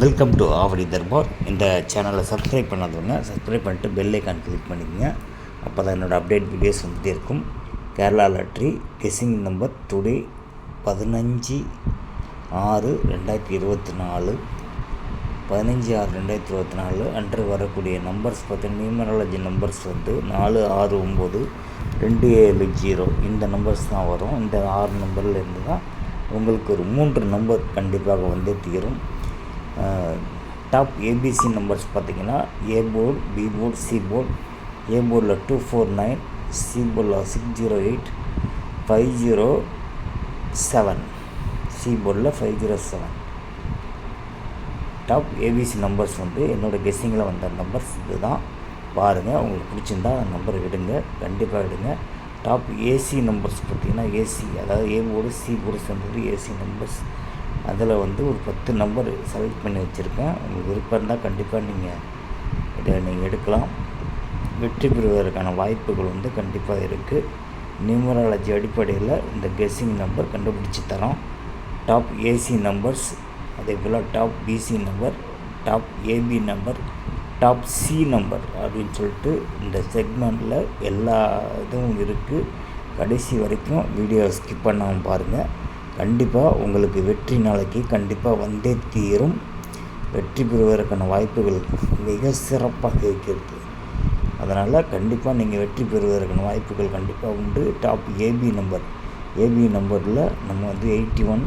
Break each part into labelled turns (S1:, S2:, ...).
S1: Welcome to Avadi Darbar இந்த சேனலை subscribe பண்ணாதவங்க சப்ஸ்கிரைப் பண்ணிட்டு பெல் ஐக்கான் கிளிக் பண்ணிக்கோங்க. அப்போ தான் என்னோடய அப்டேட் வீடியோஸ் வந்துட்டே இருக்கும். Kerala lottery guessing number today பதினஞ்சு ஆறு ரெண்டாயிரத்தி இருபத்தி நாலு. பதினஞ்சு ஆறு ரெண்டாயிரத்தி இருபத்தி நாலு. அன்று வரக்கூடிய நம்பர்ஸ் பார்த்தீங்கன்னா நியூமராலஜி நம்பர்ஸ் வந்து நாலு ஆறு ஒம்பது ரெண்டு ஏழு ஜீரோ. இந்த நம்பர்ஸ் தான் வரும். இந்த ஆறு நம்பர்லேருந்து தான் உங்களுக்கு ஒரு மூன்று நம்பர் கண்டிப்பாக வந்து தீரும். டாப் ஏபிசி நம்பர்ஸ் பார்த்தீங்கன்னா A board B board C board A போர்டில் டூ ஃபோர் நைன் சி போர்டில் six zero eight five zero seven C போர்டில் five zero seven top ABC numbers வந்து என்னோடய கெஸ்ஸிங்கில் வந்த நம்பர்ஸ் இதுதான். பாருங்கள் உங்களுக்கு பிடிச்சிருந்தா அந்த நம்பர் விடுங்க கண்டிப்பாக விடுங்க டாப் ஏசி நம்பர்ஸ் பார்த்திங்கன்னா ஏசி அதாவது ஏ போர்டு சி போர்டு சேர்ந்தது ஏசி நம்பர்ஸ் அதில் வந்து ஒரு பத்து நம்பர் செலக்ட் பண்ணி வச்சுருக்கேன். உங்களுக்கு விருப்பம் இருந்தால் கண்டிப்பாக நீங்கள் இதை நீங்கள் எடுக்கலாம். வெற்றி பெறுவதற்கான வாய்ப்புகள் வந்து கண்டிப்பாக இருக்குது. நியூமராலஜி அடிப்படையில் இந்த கெஸ்ஸிங் நம்பர் கண்டுபிடிச்சி தரோம். டாப் ஏசி நம்பர்ஸ் அதே போல் top BC number top AB number top C number அப்படின்னு சொல்லிட்டு இந்த செக்மெண்ட்டில் எல்லா இதுவும் இருக்குது. கடைசி வரைக்கும் வீடியோ ஸ்கிப் பண்ணாமல் பாருங்கள் கண்டிப்பாக உங்களுக்கு வெற்றி நாளைக்கு கண்டிப்பாக வந்தே தீரும். வெற்றி பெறுவதற்கான வாய்ப்புகள் மிக சிறப்பாக இருக்கிறது. அதனால் கண்டிப்பாக நீங்கள் வெற்றி பெறுவதற்கான வாய்ப்புகள் கண்டிப்பாக உண்டு. டாப் ஏபி நம்பர் ஏபி நம்பரில் நம்ம வந்து eighty one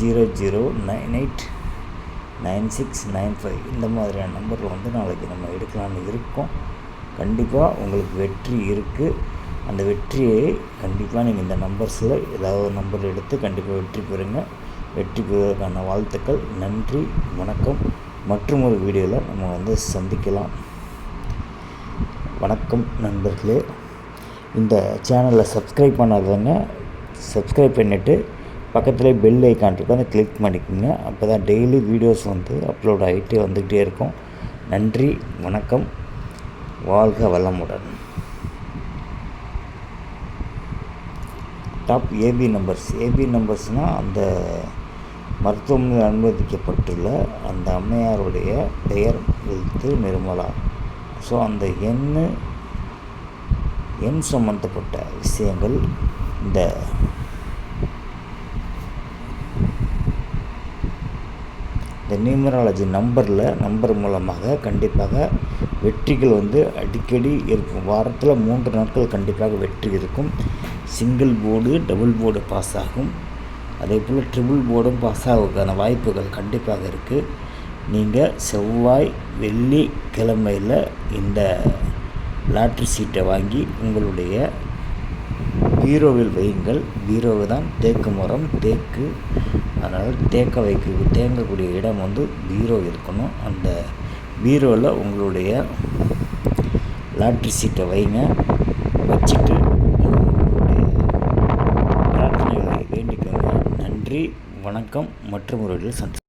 S1: zero zero nine eight nine six nine five இந்த மாதிரியான நம்பரில் வந்து நாளைக்கு நம்ம எடுக்கலான்னு இருக்கோம். கண்டிப்பாக உங்களுக்கு வெற்றி இருக்குது அந்த வெற்றியை கண்டிப்பாக நீங்கள் இந்த நம்பர்ஸில் ஏதாவது ஒரு நம்பர் எடுத்து கண்டிப்பாக வெற்றி பெறுங்க. வெற்றி பெறுவதற்கான வாழ்த்துக்கள். நன்றி வணக்கம். மற்றும் ஒரு வீடியோவில் நம்ம வந்து சந்திக்கலாம். வணக்கம் நண்பர்களே. இந்த சேனலில் சப்ஸ்கிரைப் பண்ணாதவங்க சப்ஸ்கிரைப் பண்ணிவிட்டு பக்கத்தில் பெல் ஐக்கான் இருக்கும் அதை கிளிக் பண்ணிக்கோங்க. அப்போ தான் டெய்லி வீடியோஸ் வந்து அப்லோட் ஆகிட்டே வந்துக்கிட்டே இருக்கும். நன்றி வணக்கம். வாழ்க வளமுடன். டாப் ஏபி நம்பர்ஸ் ஏபி நம்பர்ஸ்னால் அந்த மருத்துவமனையில் அனுமதிக்கப்பட்டுள்ள அந்த அம்மையாருடைய பெயர் எழுத்து நிர்மலா ஸோ அந்த எண் எண் சம்மந்தப்பட்ட விஷயங்கள் இந்த இந்த நியூமராலஜி நம்பரில் நம்பர் மூலமாக கண்டிப்பாக வெற்றிகள் வந்து அடிக்கடி இருக்கும். வாரத்தில் மூன்று நாட்கள் கண்டிப்பாக வெற்றி இருக்கும். Single board double board pass ஆகும். அதே போல் ட்ரிபிள் போர்டும் பாஸ் ஆகிறதுக்கான வாய்ப்புகள் கண்டிப்பாக இருக்குது நீங்கள் செவ்வாய் வெள்ளி கிழமையில் இந்த லாட்ரி சீட்டை வாங்கி உங்களுடைய பீரோவில் வையுங்கள். பீரோவு தான் தேக்கு மரம் தேக்கு. அதனால் தேக்க வைக்க தேங்கக்கூடிய இடம் வந்து பீரோ இருக்கணும். அந்த பீரோவில் உங்களுடைய லாட்ரி சீட்டை வைங்க. வச்சுட்டு பிரார்த்தனைகளை வேண்டிக்கோங்க. நன்றி வணக்கம் மற்றும் ஒரு சந்தி